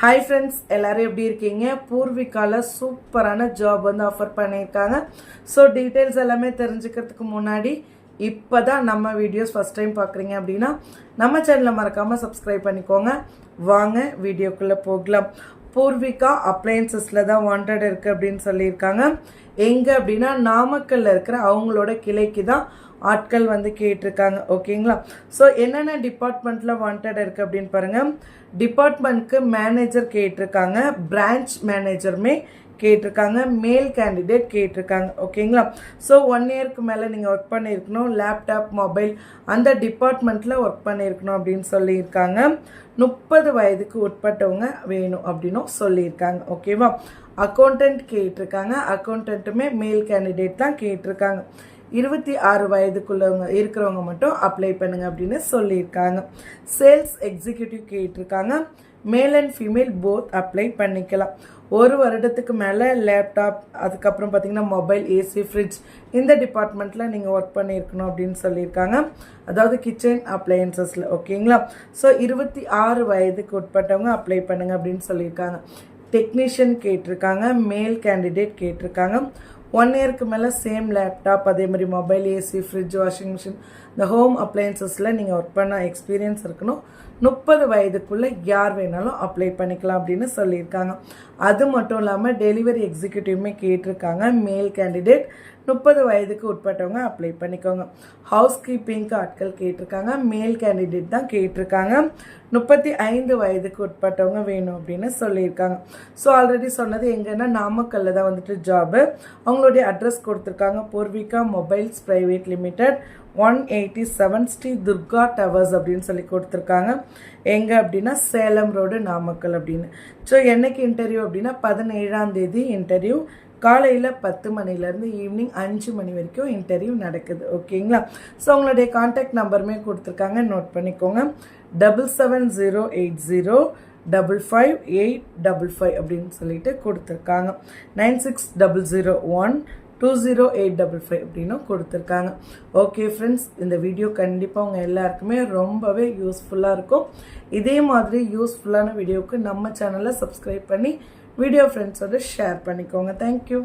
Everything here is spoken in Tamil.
ஹாய் ஃப்ரெண்ட்ஸ் எல்லாரும் எப்படி இருக்கீங்க? பூர்விகால சூப்பரான ஜாப் வந்து ஆஃபர் பண்ணியிருக்காங்க. ஸோ டீட்டெயில்ஸ் எல்லாமே தெரிஞ்சுக்கிறதுக்கு முன்னாடி இப்போ தான் நம்ம வீடியோஸ் ஃபஸ்ட் டைம் பார்க்குறீங்க அப்படின்னா நம்ம சேனலை மறக்காமல் சப்ஸ்கிரைப் பண்ணிக்கோங்க. வாங்க வீடியோக்குள்ளே போகலாம். பூர்விகா அப்ளையன்சஸில் தான் வாண்டட் இருக்குது அப்படின்னு சொல்லியிருக்காங்க. எங்கே அப்படின்னா நாமக்கல்ல இருக்கிற அவங்களோட கிளைக்கு தான் ஆட்கள் வந்து கேட்டிருக்காங்க. ஓகேங்களா? ஸோ என்னென்ன டிபார்ட்மெண்ட்டில் வாண்டட் இருக்குது அப்படின்னு பாருங்கள் டிபார்ட்மெண்ட்க்கு மேனேஜர் கேட்டிருக்காங்க. பிரான்ச் மேனேஜருமே கேட்டிருக்காங்க மேல் கேண்டிடேட் கேட்டிருக்காங்க ஓகேங்களா ஸோ ஒன் இயர்க்கு மேலே நீங்கள் ஒர்க் பண்ணியிருக்கணும் லேப்டாப் மொபைல் அந்த டிபார்ட்மெண்ட்டில் ஒர்க் பண்ணியிருக்கணும் அப்படின்னு சொல்லியிருக்காங்க. முப்பது வயதுக்கு உட்பட்டவங்க வேணும் அப்படின்னும் சொல்லியிருக்காங்க ஓகேவா அக்கௌண்டன்ட் கேட்டிருக்காங்க அக்கௌண்டன்ட்டுமே மேல் கேண்டிடேட் தான் கேட்டிருக்காங்க. இருபத்தி ஆறு வயதுக்குள்ளவங்க இருக்கிறவங்க மட்டும் அப்ளை பண்ணுங்க அப்படின்னு சொல்லியிருக்காங்க. சேல்ஸ் எக்ஸிக்யூட்டிவ் கேட்டிருக்காங்க. Male and female both apply பண்ணிக்கலாம். ஒரு வருடத்துக்கு மேலே லேப்டாப் அதுக்கப்புறம் பார்த்தீங்கன்னா மொபைல் ஏசி ஃப்ரிட்ஜ் இந்த டிபார்ட்மெண்ட்டில் நீங்கள் ஒர்க் பண்ணியிருக்கணும் அப்படின்னு சொல்லியிருக்காங்க. அதாவது கிச்சன் அப்ளையன்சஸில் ஓகேங்களா? ஸோ இருபத்தி ஆறு வயதுக்கு உட்பட்டவங்க அப்ளை பண்ணுங்கள் அப்படின்னு சொல்லியிருக்காங்க. டெக்னீஷியன் கேட்டிருக்காங்க. மேல் கேண்டிடேட் கேட்டிருக்காங்க. ஒன் இயருக்கு மேலே சேம் லேப்டாப் அதே மாதிரி mobile AC fridge washing machine இந்த ஹோம் அப்ளையன்சஸில் நீங்கள் ஒர்க் பண்ண எக்ஸ்பீரியன்ஸ் இருக்கணும். முப்பது வயதுக்குள்ளே யார் வேணாலும் அப்ளை பண்ணிக்கலாம் அப்படின்னு சொல்லியிருக்காங்க. அது மட்டும் இல்லாமல் டெலிவரி எக்ஸிக்யூட்டிவ்மே கேட்டிருக்காங்க மேல் கேண்டிடேட் முப்பது வயதுக்கு உட்பட்டவங்க அப்ளை பண்ணிக்கோங்க. ஹவுஸ் கீப்பிங்க்கு ஆட்கள் கேட்டிருக்காங்க. மேல் கேண்டிடேட் தான் கேட்டிருக்காங்க. முப்பத்தி ஐந்து வயதுக்கு உட்பட்டவங்க வேணும் அப்படின்னு சொல்லியிருக்காங்க. ஸோ ஆல்ரெடி சொன்னது எங்கன்னா நாமக்கல்ல தான் வந்துட்டு ஜாபு அவங்களுடைய அட்ரஸ் கொடுத்துருக்காங்க. Poorvika mobiles private limited one eighty seven Shri Durga towers அப்படின்னு சொல்லி கொடுத்துருக்காங்க. எங்கே அப்படின்னா சேலம் ரோடு நாமக்கல் அப்படின்னு. ஸோ என்னைக்கு இன்டர்வியூ அப்படின்னா பதினேழாம் தேதி இன்டர்வியூ காலையில் பத்து மணிலேருந்து ஈவினிங் அஞ்சு மணி வரைக்கும் இன்டர்வியூ நடக்குது ஓகேங்களா ஸோ உங்களுடைய காண்டாக்ட் நம்பருமே கொடுத்துருக்காங்க நோட் பண்ணிக்கோங்க. Double seven zero eight zero double five eight double five அப்படின்னு சொல்லிட்டு கொடுத்துருக்காங்க. Nine six double zero one two zero eight double five அப்படின்னும் கொடுத்துருக்காங்க. ஓகே ஃப்ரெண்ட்ஸ் இந்த வீடியோ கண்டிப்பாக உங்கள் எல்லாருக்குமே ரொம்பவே யூஸ்ஃபுல்லாக இருக்கும். இதே மாதிரி யூஸ்ஃபுல்லான வீடியோவுக்கு நம்ம சேனலை சப்ஸ்கிரைப் பண்ணி வீடியோ ஃப்ரெண்ட்ஸோட ஷேர் பண்ணிக்கோங்க. தேங்க்யூ